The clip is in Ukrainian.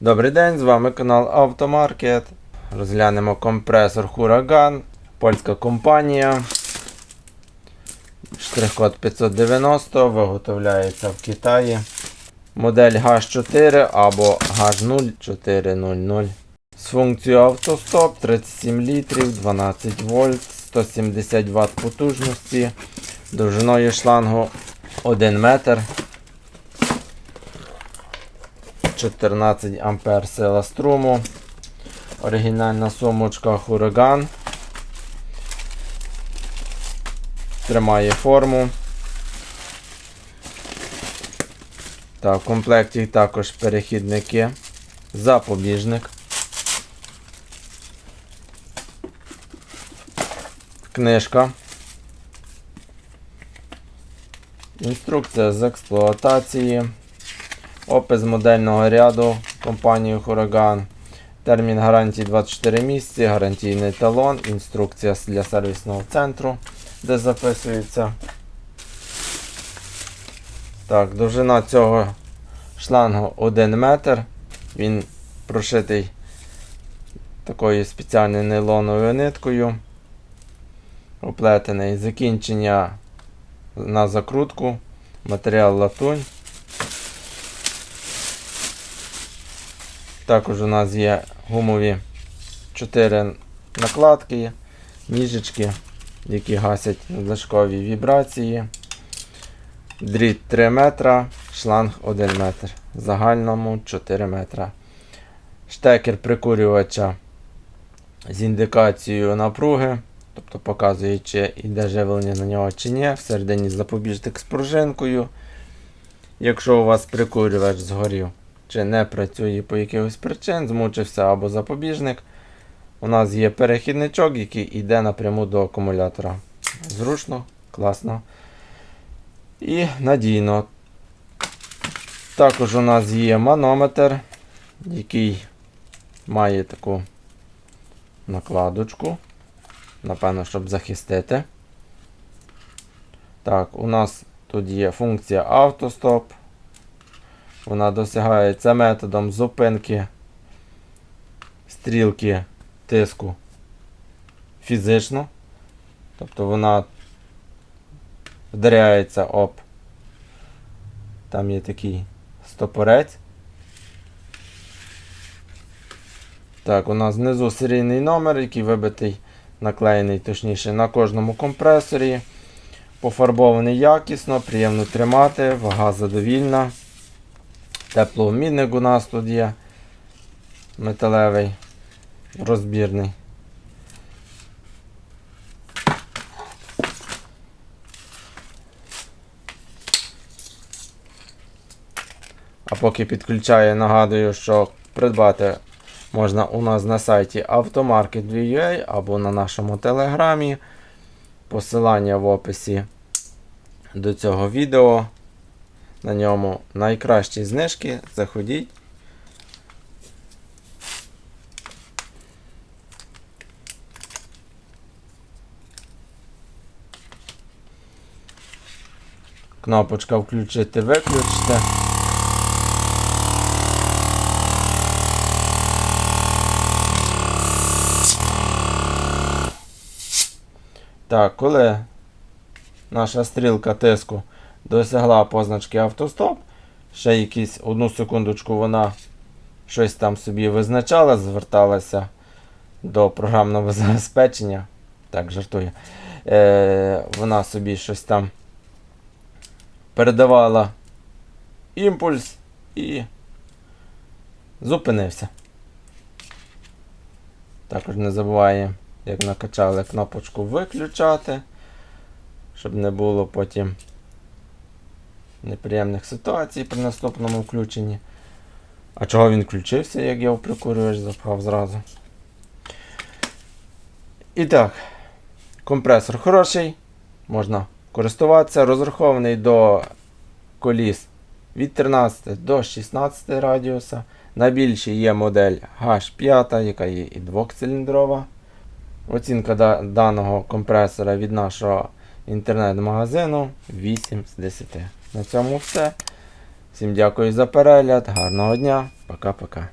Добрий день, з вами канал Автомаркет. Розглянемо компресор Huracan, польська компанія. Штрих-код 590, виготовляється в Китаї. Модель H4 або H0400. З функцією автостоп 37 літрів, 12 вольт, 170 Вт потужності, довжиною шлангу 1 метр. 14 ампер сила струму. Оригінальна сумочка Huracan. Тримає форму. Так, в комплекті також перехідники. Запобіжник. Книжка. Інструкція з експлуатації. Опис модельного ряду компанії Huracan. Термін гарантії 24 місяці, гарантійний талон, інструкція для сервісного центру, де записується. Так, довжина цього шлангу 1 метр. Він прошитий такою спеціальною нейлоновою ниткою. Оплетений закінчення на закрутку, матеріал латунь. Також у нас є гумові 4 накладки, ніжечки, які гасять надлишкові вібрації. Дріт 3 метра, шланг 1 метр. Загальному 4 метра. Штекер прикурювача з індикацією напруги, тобто показує, чи йде живлення на нього чи ні. Всередині запобіжник з пружинкою. Якщо у вас прикурювач згорів чи не працює по якихось причин, змучився або запобіжник. У нас є перехідничок, який йде напряму до акумулятора. Зручно, класно і надійно. Також у нас є манометр, який має таку накладочку. Напевно, щоб захистити. Так, у нас тут є функція автостоп. Вона досягається методом зупинки стрілки тиску фізично. Тобто вона вдаряється об. Там є такий стопорець. Так, у нас знизу серійний номер, який вибитий, наклеєний точніше на кожному компресорі. Пофарбований якісно, приємно тримати, вага задовільна. Теплообмінник у нас тут є. Металевий, розбірний. А поки підключаю, нагадую, що придбати можна у нас на сайті Automarket.ua або на нашому телеграмі. Посилання в описі до цього відео. На ньому найкращі знижки. Заходіть. Кнопочка включити, виключити. Так, коли наша стрілка тиску досягла позначки автостоп, ще якісь одну секундочку вона щось там собі визначала, зверталася до програмного забезпечення. Так, жартую. Е, Вона собі щось там передавала імпульс і зупинився. Також не забуваємо, як накачали кнопочку виключати, щоб не було потім неприємних ситуацій при наступному включенні. А чого він включився, як я в прикурювач запхав зразу. І так, компресор хороший, можна користуватися, розрахований до коліс від 13 до 16 радіуса. Найбільший є модель H5, яка є і двохциліндрова. Оцінка да- даного компресора від нашого інтернет-магазину 8 з 10. На цьому все. Всім дякую за перегляд. Гарного дня. Пока-пока.